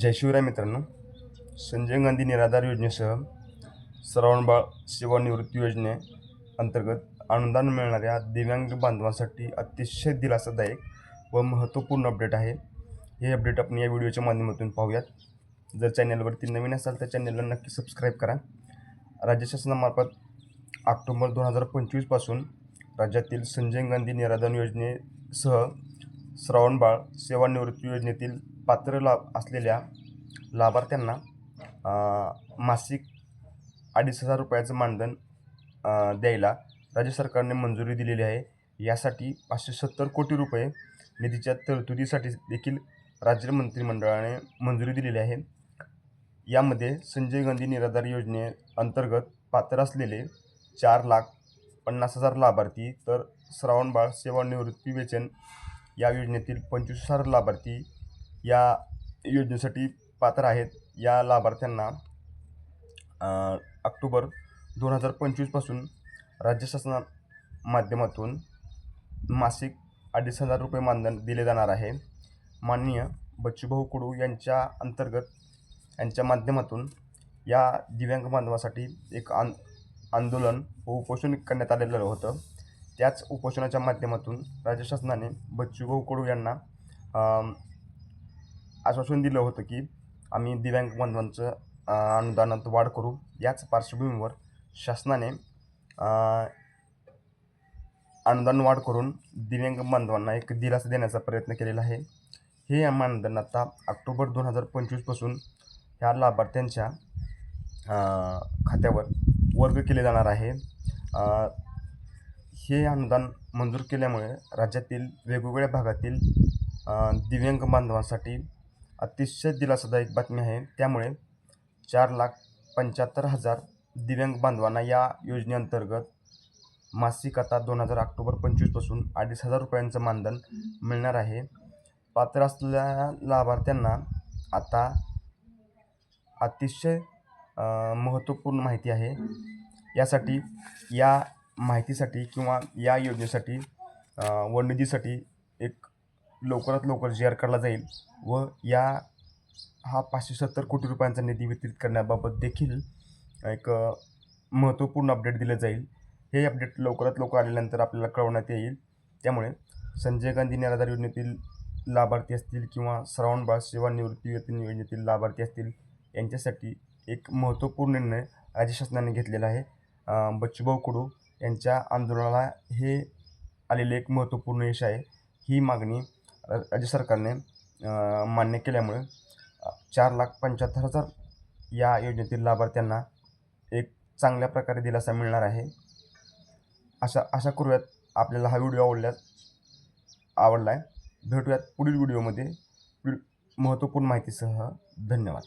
जय शिवराय मित्रांनो. संजय गांधी निराधार योजनेसह श्रावणबाळ सेवानिवृत्ती योजने अंतर्गत अनुदान मिळणाऱ्या दिव्यांग बांधवांसाठी अतिशय दिलासादायक व महत्त्वपूर्ण अपडेट आहे. हे अपडेट आपण या व्हिडिओच्या माध्यमातून पाहूयात. जर चॅनलवरती नवीन असाल तर चॅनलला नक्की सबस्क्राईब करा. राज्य शासनामार्फत ऑक्टोंबर दोन हजार पंचवीसपासून राज्यातील संजय गांधी निराधार योजनेसह श्रावणबाळ सेवानिवृत्ती योजनेतील पात्र लाभ असलेल्या लाभार्थ्यांना मासिक अडीच हजार रुपयाचं मानधन द्यायला राज्य सरकारने मंजुरी दिलेली आहे. यासाठी पाचशे सत्तर कोटी रुपये निधीच्या तरतुदीसाठी देखील राज्य मंत्रिमंडळाने मंजुरी दिलेली आहे. यामध्ये संजय गांधी निराधार योजनेअंतर्गत पात्र असलेले चार लाख पन्नास हजार लाभार्थी तर श्रावणबाळ सेवानिवृत्ती वेतन या योजनेतील पंचवीस हजार लाभार्थी या योजनेसाठी पात्र आहेत. या लाभार्थ्यांना ऑक्टोबर दोन हजार पंचवीसपासून राज्य शासना माध्यमातून मासिक अडीच हजार रुपये मानधन दिले जाणार आहे. माननीय बच्चूभाऊ कुडू यांच्या अंतर्गत यांच्या माध्यमातून या दिव्यांग बांधवासाठी एक आन आंदोलन व उपोषण करण्यात आलेलं होतं. त्याच उपोषणाच्या माध्यमातून राज्य शासनाने बच्चूभाऊ कडू यांना आश्वासन दिलं होतं की आम्ही दिव्यांग बांधवांचं अनुदानात वाढ करू. याच पार्श्वभूमीवर शासनाने अनुदान वाढ करून दिव्यांग बांधवांना एक दिलासा देण्याचा प्रयत्न केलेला आहे. हे मानधन आता ऑक्टोबर दोन हजार पंचवीसपासून ह्या लाभार्थ्यांच्या खात्यावर वर्ग केले जाणार आहे. हे अनुदान मंजूर केल्यामुळे राज्यातील वेगवेगळ्या भागातील दिव्यांग बांधवांसाठी अतिशय दिलासादायक बातमी आहे. त्यामुळे चार लाख पंच्याहत्तर हजार दिव्यांग बांधवांना या योजनेअंतर्गत मासिक आता दोन हजार ऑक्टोबर पंचवीसपासून अडीच हजार रुपयांचं मानधन मिळणार आहे. पात्र असलेल्या लाभार्थ्यांना आता अतिशय महत्त्वपूर्ण माहिती आहे. यासाठी या माहितीसाठी किंवा या योजनेसाठी वननिधीसाठी व निधीसाठी एक लवकरात लवकर जी आर काढला जाईल व या हा पाचशे सत्तर कोटी रुपयांचा निधी वितरित करण्याबाबत देखील एक महत्त्वपूर्ण अपडेट दिलं जाईल. हे अपडेट लवकरात लवकर आल्यानंतर आपल्याला कळवण्यात येईल. त्यामुळे संजय गांधी निराधार योजनेतील लाभार्थी असतील किंवा श्रावणबाळ सेवानिवृत्ती वेतन योजनेतील लाभार्थी असतील यांच्यासाठी एक महत्त्वपूर्ण निर्णय राज्य शासनाने घेतलेला आहे. बच्चूभाऊ कुडू यांच्या आंदोलनाला हे आलेले एक महत्त्वपूर्ण यश आहे. ही मागणी राज्य सरकारने मान्य केल्यामुळे चार लाख पंच्याहत्तर हजार या योजनेतील लाभार्थ्यांना एक चांगल्या प्रकारे दिलासा मिळणार आहे. अशा अशा करूयात. आपल्याला हा व्हिडिओ आवडल्यास आवडला आहे भेटूयात पुढील व्हिडिओमध्ये. महत्त्वपूर्ण माहितीसह. धन्यवाद.